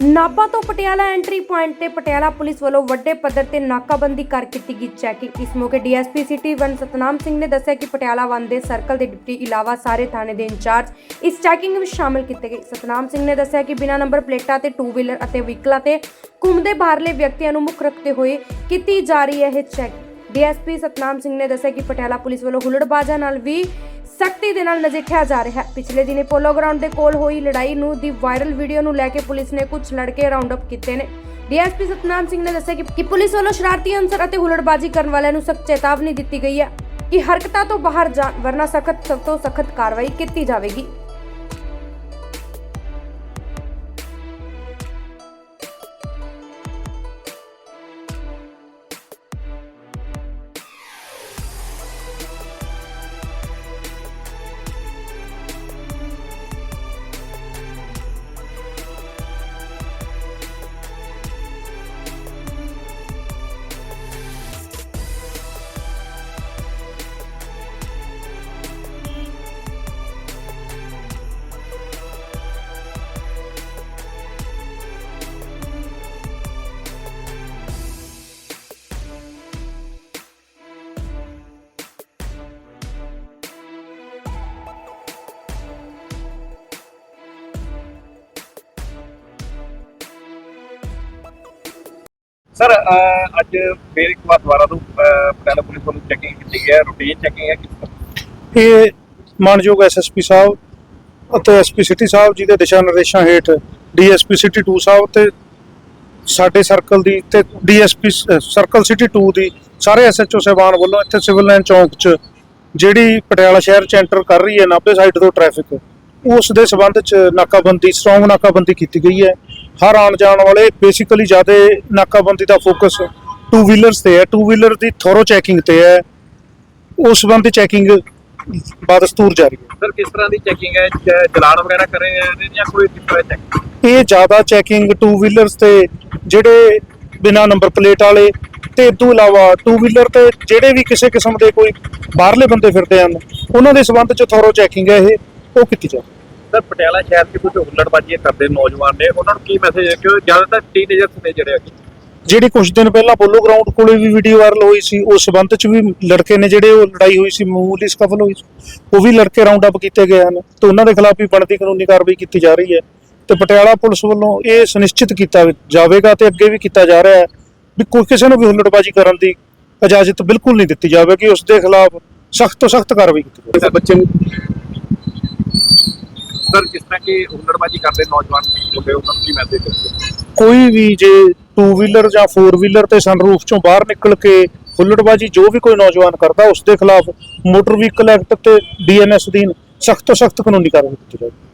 ਨਾਭਾ ਤੋਂ Patiala entry point ਤੇ Patiala police ਵੱਲੋਂ ਵੱਡੇ ਪੱਧਰ ਤੇ ਨਾਕਾਬੰਦੀ ਕਰ ਕੀਤੀ ਗਈ ਚੈਕਿੰਗ ਇਸ ਮੌਕੇ DSP city one Satnam Singh ਨੇ ਦੱਸਿਆ ਕਿ ਪਟਿਆਲਾ ਵਨ ਦੇ ਸਰਕਲ ਦੇ ਡਿਪਟੀ ਇਲਾਵਾ ਸਾਰੇ ਥਾਣੇ ਦੇ ਇੰਚਾਰਜ ਇਸ ਚੈਕਿੰਗ ਵਿੱਚ ਸ਼ਾਮਲ ਕੀਤੇ ਗਏ। ਸਤਨਾਮ ਸਿੰਘ ਨੇ ਦੱਸਿਆ ਕਿ ਬਿਨਾਂ ਨੰਬਰ ਪਲੇਟਾਂ ਤੇ ਟੂ ਵੀਲਰ ਅਤੇ ਵਹੀਕਲਾਂ ਤੇ ਘੁੰਮਦੇ ਬਾਹਰਲੇ ਵਿਅਕਤੀਆਂ ਨੂੰ ਮੁੱਖ ਰੱਖਦੇ ਹੋਏ ਕੀਤੀ ਜਾ ਰਹੀ ਹੈ ਇਹ ਚੈਕਿੰਗ ਡੀਐਸਪੀ ਸਤਨਾਮ ਸਿੰਘ ਨੇ ਦੱਸਿਆ ਕਿ ਪਟਿਆਲਾ ਪੁਲਿਸ ਵੱਲੋਂ ਹੁਲੜਬਾਜ਼ਾਂ ਨਾਲ ਵੀ ਸਖਤੀ ਦੇ ਨਾਲ ਨਜਿੱਠਿਆ ਜਾ ਰਿਹਾ ਹੈ। ਪਿਛਲੇ ਦਿਨੀ ਪੋਲੋ ਗਰਾਊਂਡ ਦੇ ਕੋਲ ਹੋਈ ਲੜਾਈ ਨੂੰ ਦੀ ਵਾਇਰਲ ਵੀਡੀਓ ਨੂੰ ਲੈ ਕੇ ਪੁਲਿਸ ਨੇ ਕੁਝ ਲੜਕੇ ਰਾਉਂਡ ਅਪ ਕੀਤੇ ਨੇ। ਡੀਐਸਪੀ ਸਤਨਾਮ ਸਿੰਘ ਨੇ ਦੱਸਿਆ ਕਿ ਪੁਲਿਸ ਵੱਲੋਂ ਸ਼ਰਾਰਤੀ ਅਨਸਰ ਅਤੇ ਹੁਲੜਬਾਜ਼ੀ ਕਰਨ ਵਾਲਿਆਂ ਨੂੰ ਸਖਤ ਚੇਤਾਵਨੀ ਦਿੱਤੀ ਗਈ ਹੈ ਕਿ ਹਰਕਤਾਂ ਤੋਂ ਬਾਹਰ ਜਾਣ, ਵਰਨਾ ਸਖਤ, ਸਭ ਤੋਂ ਸਖਤ ਕਾਰਵਾਈ ਕੀਤੀ ਜਾਵੇਗੀ। ਸਰ ਅਹ, ਅੱਜ ਫੇਰ ਇੱਕ ਵਾਰ ਦੁਬਾਰਾ ਤੋਂ ਪਟਿਆਲਾ ਪੁਲਿਸ ਵੱਲੋਂ ਚੈਕਿੰਗ ਕੀਤੀ ਗਈ ਹੈ ਰੂਟੀਨ ਚੈਕਿੰਗ ਹੈ ਕਿਸ ਇਹ ਮਾਨਯੋਗ ਐਸਐਸਪੀ ਸਾਹਿਬ ਅਤੇ ਐਸਪੀ ਸਿਟੀ ਸਾਹਿਬ ਜੀ ਦੇ ਦਿਸ਼ਾ ਨਿਰਦੇਸ਼ਾਂ ਹੇਠ ਡੀਐਸਪੀ ਸਿਟੀ 2 ਸਾਹਿਬ ਤੇ ਸਾਡੇ ਸਰਕਲ ਦੀ ਤੇ ਡੀਐਸਪੀ ਸਰਕਲ ਸਿਟੀ 2 ਦੀ ਸਾਰੇ ਐਸਐਚਓ ਸਾਹਿਬਾਨ ਵੱਲੋਂ ਇੱਥੇ ਸਿਵਲ ਲਾਈਨ ਚੌਂਕ 'ਚ ਜਿਹੜੀ ਪਟਿਆਲਾ ਸ਼ਹਿਰ 'ਚ ਐਂਟਰ ਕਰ ਰਹੀ ਹੈ ਨਾਭੇ ਸਾਈਡ ਤੋਂ ਟ੍ਰੈਫਿਕ ਉਸ ਦੇ ਸਬੰਧ 'ਚ ਨਾਕਾਬੰਦੀ ਸਟਰੋਂਗ ਨਾਕਾਬੰਦੀ ਕੀਤੀ ਗਈ ਹੈ। ਹਰ ਆਉਣ ਜਾਣ ਵਾਲੇ ਬੇਸਿਕਲੀ ਜ਼ਿਆਦਾ ਨਾਕਾਬੰਦੀ ਦਾ ਫੋਕਸ ਟੂ ਵੀਲਰਸ ਤੇ ਹੈ। ਟੂ ਵੀਲਰ ਦੀ ਥੋਰੋ ਚੈਕਿੰਗ ਤੇ ਹੈ। ਉਸ ਸੰਬੰਧ ਚੈਕਿੰਗ ਬਦਸਤੂਰ ਜਾਰੀ ਹੈ। ਸਰ ਕਿਸ ਤਰ੍ਹਾਂ ਦੀ ਚੈਕਿੰਗ ਹੈ? ਚਲਾਨ ਵਗੈਰਾ ਕਰ ਰਹੇ ਨੇ ਜਾਂ ਕੋਈ ਕਿਸ ਤਰ੍ਹਾਂ ਚੈਕਿੰਗ ਇਹ ਜ਼ਿਆਦਾ ਚੈਕਿੰਗ ਟੂ ਵੀਲਰਸ ਤੇ ਜਿਹੜੇ ਬਿਨਾ ਨੰਬਰ ਪਲੇਟ ਵਾਲੇ ਤੇ ਇਸ ਤੋਂ ਇਲਾਵਾ ਟੂ ਵੀਲਰ ਤੇ ਜਿਹੜੇ ਵੀ ਕਿਸੇ ਕਿਸਮ ਦੇ ਕੋਈ ਬਾਹਰਲੇ ਬੰਦੇ ਫਿਰਦੇ ਹਨ ਉਹਨਾਂ ਦੇ ਸੰਬੰਧ ਚ ਥੋਰੋ ਚੈਕਿੰਗ ਹੈ ਇਹ ਉਹ ਕੀਤੀ ਜਾਵੇ। ਸਰ ਪਟਿਆਲਾ ਸ਼ਹਿਰ 'ਚ ਕੁਝ ਹੁੱਲੜਬਾਜ਼ੀਆਂ ਕਰਦੇ ਨੌਜਵਾਨ ਨੇ। ਉਹਨਾਂ ਨੂੰ ਕੀ ਮੈਸੇਜ ਹੈ? ਕਿ ਜ਼ਿਆਦਾਤਰ ਟੀਨੇਜਰਸ ਨੇ ਜਿਹੜੇ ਹੈਗੇ। ਜਿਹੜੀ ਕੁਝ ਦਿਨ ਪਹਿਲਾਂ ਪੋਲੋ ਗਰਾਊਂਡ ਕੋਲੇ ਵੀ ਵੀਡੀਓ ਵਾਇਰਲ ਹੋਈ ਸੀ ਉਸ ਸੰਬੰਧ ਚ ਵੀ ਲੜਕੇ ਨੇ ਜਿਹੜੇ ਉਹ ਲੜਾਈ ਹੋਈ ਸੀ ਮਾਮੂਲੀ ਸਕਫਲ ਹੋਈ ਸੀ ਉਹ ਵੀ ਲੜਕੇ ਰਾਉਂਡ ਅਪ ਕੀਤੇ ਗਏ ਹਨ ਤੇ ਉਹਨਾਂ ਦੇ ਖਿਲਾਫ ਵੀ ਬਣਦੀ ਕਾਨੂੰਨੀ ਕਾਰਵਾਈ ਕੀਤੀ ਜਾ ਰਹੀ ਹੈ ਤੇ ਪਟਿਆਲਾ ਪੁਲਿਸ ਵੱਲੋਂ ਇਹ ਸੁਨਿਸ਼ਚਿਤ ਕੀਤਾ ਜਾਵੇਗਾ ਤੇ ਅੱਗੇ ਵੀ ਕੀਤਾ ਜਾ ਰਿਹਾ ਹੈ ਵੀ ਕੋਈ ਕਿਸੇ ਨੂੰ ਵੀ ਹੁੱਲੜਬਾਜ਼ੀ ਕਰਨ ਦੀ ਇਜਾਜ਼ਤ ਬਿਲਕੁਲ ਨਹੀਂ ਦਿੱਤੀ ਜਾਵੇਗੀ ਉਸ ਦੇ ਖਿਲਾਫ ਸਖਤ ਤੋਂ ਸਖਤ ਕਾਰਵਾਈ ਕੀਤੀ ਜਾਵੇਗੀ। ਬੱਚੇ ਸਰ, ਕਿਸ ਤਰ੍ਹਾਂ ਕਿ ਹੁੱਲੜਬਾਜ਼ੀ ਕਰਦੇ ਨੌਜਵਾਨ ਮੁੰਡੇ ਉਹਨਾਂ ਨੂੰ ਕੀ ਮੈਸੇਜ ਹੈ ਕੋਈ ਵੀ ਜੇ ਟੂ ਵੀਲਰ ਜਾਂ ਫੋਰ ਵੀਲਰ ਤੇ ਸਨਰੂਫ ਚੋਂ ਬਾਹਰ ਨਿਕਲ ਕੇ ਹੁੱਲੜਬਾਜੀ ਜੋ ਵੀ ਕੋਈ ਨੌਜਵਾਨ ਕਰਦਾ, ਉਸ ਦੇ ਖਿਲਾਫ ਮੋਟਰ ਵਹੀਕਲ ਐਕਟ ਤੇ ਡੀਐਨਐਸ ਅਧੀਨ ਸਖਤ ਤੋਂ ਸਖਤ ਕਾਨੂੰਨੀ ਕਾਰਵਾਈ ਕੀਤੀ ਜਾਵੇਗੀ